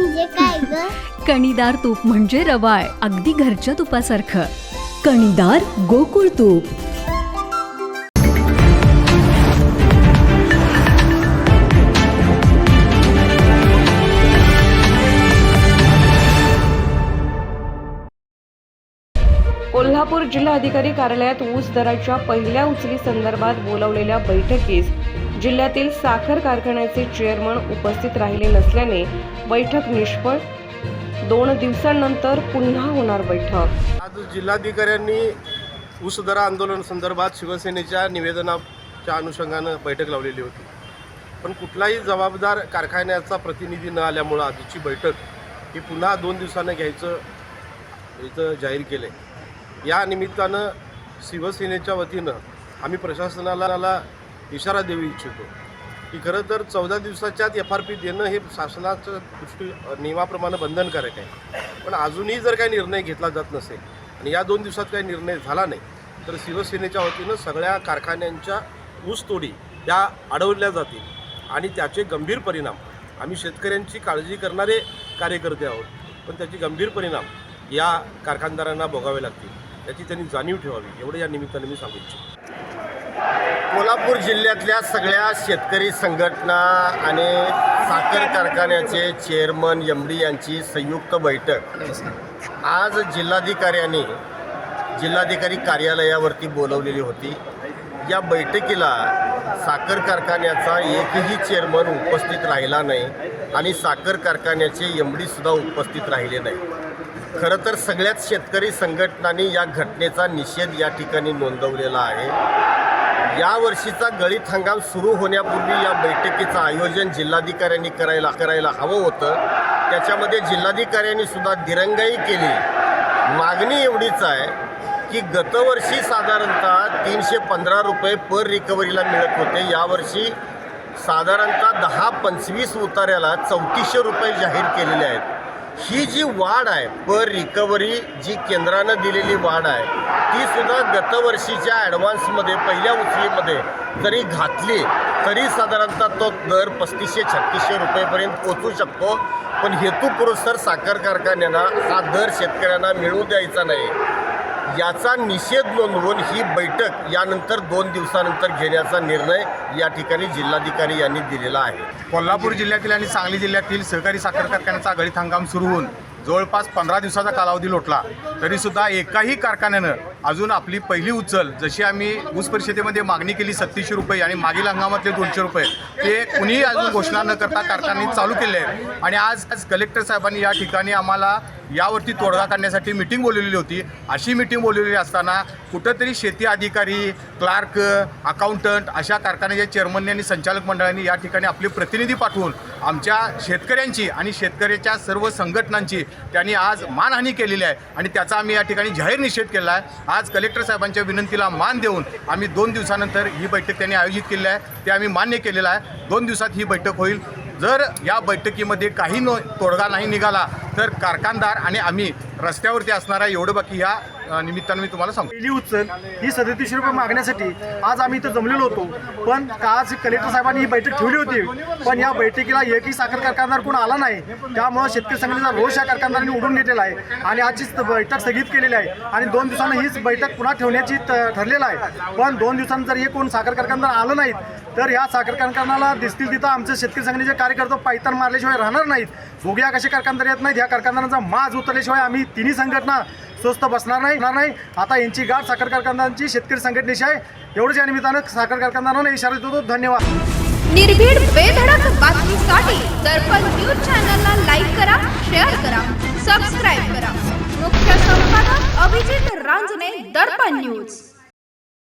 म्हणजे काय ग? कणीदार तूप म्हणजे रवाळ अगदी घरच्या तुपासारखं. कणीदार गोकुळ तूप. कोल्हापूर जिल्हाधिकारी कार्यालयात ऊस दराच्या पहिल्या उचली संदर्भात बोलावलेल्या बैठकीस जिल्ह्यातील साखर कारखान्याचे चेअरमन उपस्थित राहिले नसल्याने बैठक निष्फळ. दोन दिवसांनंतर पुन्हा होणार बैठक. आज जिल्हाधिकाऱ्यांनी ऊस आंदोलन संदर्भात शिवसेनेच्या निवेदनाच्या अनुषंगानं बैठक लावलेली होती. पण कुठलाही जबाबदार कारखान्याचा प्रतिनिधी न आल्यामुळं आजची बैठक ही पुन्हा दोन दिवसानं घ्यायचं इथं जाहीर केलं आहे या निमित्तानं शिवसेनेच्या वतीनं आम्ही प्रशासनाला इशारा देऊ इच्छितो. की खरं तर चौदा दिवसाच्या आत एफ आर पी देणं हे शासनाचं दृष्टी नियमाप्रमाणे बंधनकारक आहे. पण अजूनही जर काही निर्णय घेतला जात नसेल आणि या दोन दिवसात काही निर्णय झाला नाही तर शिवसेनेच्या वतीनं सगळ्या कारखान्यांच्या ऊसतोडी त्या अडवल्या जातील आणि त्याचे गंभीर परिणाम आम्ही शेतकऱ्यांची काळजी करणारे कार्यकर्ते आहोत पण त्याचे गंभीर परिणाम या कारखानदारांना भोगावे लागतील. याची त्यांनी जाणीव ठेवावी एवढं या निमित्ताने मी सांगू इच्छितो. कोल्हापूर जिल्ह्यातल्या सगळ्या शेतकरी संघटना आणि साखर कारखान्याचे चेअरमन एम डी यांची संयुक्त बैठक. आज जिल्हाधिकाऱ्यांनी जिल्हाधिकारी कार्यालयावरती बोलवलेली होती. या बैठकीला साखर कारखान्याचा एकही चेअरमन उपस्थित राहिला नाही आणि साखर कारखान्याचे एम डीसुद्धा उपस्थित राहिले नाही. खरं तर सगळ्याच शेतकरी संघटनांनी या घटनेचा निषेध या ठिकाणी नोंदवलेला आहे. या वर्षीचा गळीत हंगाम सुरू होण्यापूर्वी या बैठकीचं आयोजन जिल्हाधिकाऱ्यांनी करायला करायला हवं होतं. त्याच्यामध्ये जिल्हाधिकाऱ्यांनी सुद्धा दिरंगाई केली. मागणी एवढीच आहे की गतवर्षी साधारणतः तीनशे पंधरा रुपये पर रिकव्हरीला मिळत होते. यावर्षी साधारणतः दहा पंचवीस उतार्याला चौतीसशे रुपये जाहीर केलेले आहेत. ही जी वाढ आहे पर रिकव्हरी जी केंद्रानं दिलेली वाढ आहे ती सुद्धा गतवर्षीच्या ॲडव्हान्समध्ये पहिल्या उचलीमध्ये जरी घातली तरी साधारणतः तो दर पस्तीसशे छत्तीसशे रुपयेपर्यंत पोचू शकतो. पण हेतुपुरस्सर साखर कारखान्यांना हा दर शेतकऱ्यांना मिळू द्यायचा नाही. याचा निषेध नोंदवून ही बैठक यानंतर दोन दिवसानंतर घेण्याचा निर्णय या ठिकाणी जिल्हाधिकारी यांनी दिलेला आहे. कोल्हापूर जिल्ह्यातील आणि सांगली जिल्ह्यातील सहकारी साखर कारखान्याचा गळीत हंगाम सुरू होऊन जवळपास पंधरा दिवसाचा कालावधी लोटला. तरीसुद्धा एकाही कारखान्यानं अजून आपली पहिली उचल जशी आम्ही ऊस परिषदेमध्ये मागणी केली सत्तीसशे रुपये आणि मागील हंगामातले दोनशे रुपये ते कुणीही अजून घोषणा न करता कारखान्यांनी चालू केले आहे आणि आज आज कलेक्टर साहेबांनी या ठिकाणी आम्हाला यावरती तोडगा काढण्यासाठी मिटिंग बोलवलेली होती. अशी मिटिंग बोलवलेली असताना कुठंतरी शेती अधिकारी क्लार्क अकाउंटंट अशा कारखान्याच्या चेअरमनने आणि संचालक मंडळांनी या ठिकाणी आपले प्रतिनिधी पाठवून आमच्या शेतकऱ्यांची आणि शेतकऱ्याच्या सर्व संघटनांची त्यांनी आज मानहानी केलेली आहे. आणि त्याचा आम्ही या ठिकाणी जाहीर निषेध केला आहे. आज कलेक्टर साहेबांच्या विनंतीला मान देऊन आम्ही दोन दिवसानंतर ही बैठक त्यांनी आयोजित केली आहे. ते आम्ही मान्य केलेलं आहे. दोन दिवसात ही बैठक होईल. जर या बैठकीमध्ये काही नो तोडगा नाही निघाला तर कारखानदार आणि आम्ही रस्त्यावरती असणारा एवढं बाकी या निमित्तानं मी तुम्हाला सांगतो. पहिली उचल ही सदतीसशे रुपये मागण्यासाठी आज आम्ही इथं जमलेलो होतो. पण का आज कलेक्टर साहेबांनी ही बैठक ठेवली होती. पण या बैठकीला एकही साखर कारखानदार कोण आला नाही. त्यामुळं शेतकरी संघटनेचा रोष या कारखानदारांनी उडून घेतलेला आहे. आणि आजची बैठक स्थगित केलेली आहे. आणि दोन दिवसांनी हीच बैठक पुन्हा ठेवण्याची त- ठरलेलं आहे. पण दोन दिवसांनी जर हे कोण साखर कारखानदार आलं नाहीत तर ह्या साखर कारखानाला दिसतील तिथं आमचे शेतकरी संघटनेचे कार्यकर्ते पायतान मारल्याशिवाय राहणार नाहीत. भोग्या कसे कारखानदार येत नाहीत? या कारखानदारांचा माज उतरल्याशिवाय आम्ही तिन्ही संघटना स्वस्त बसणार नाही होणार नाही. आता यांची गाठ साखर कारखानदारांची शेतकरी संघटनेशी आहे. एवढंच या निमित्तानं साखर कारखानदारांना इशारा देतो. धन्यवाद. निर्भीड बेधडक बातमीसाठी दर्पण न्यूज चॅनलला लाईक करा शेअर करा सबस्क्राईब करा. मुख्य संपादक अभिजित रांजणे दर्पण न्यूज.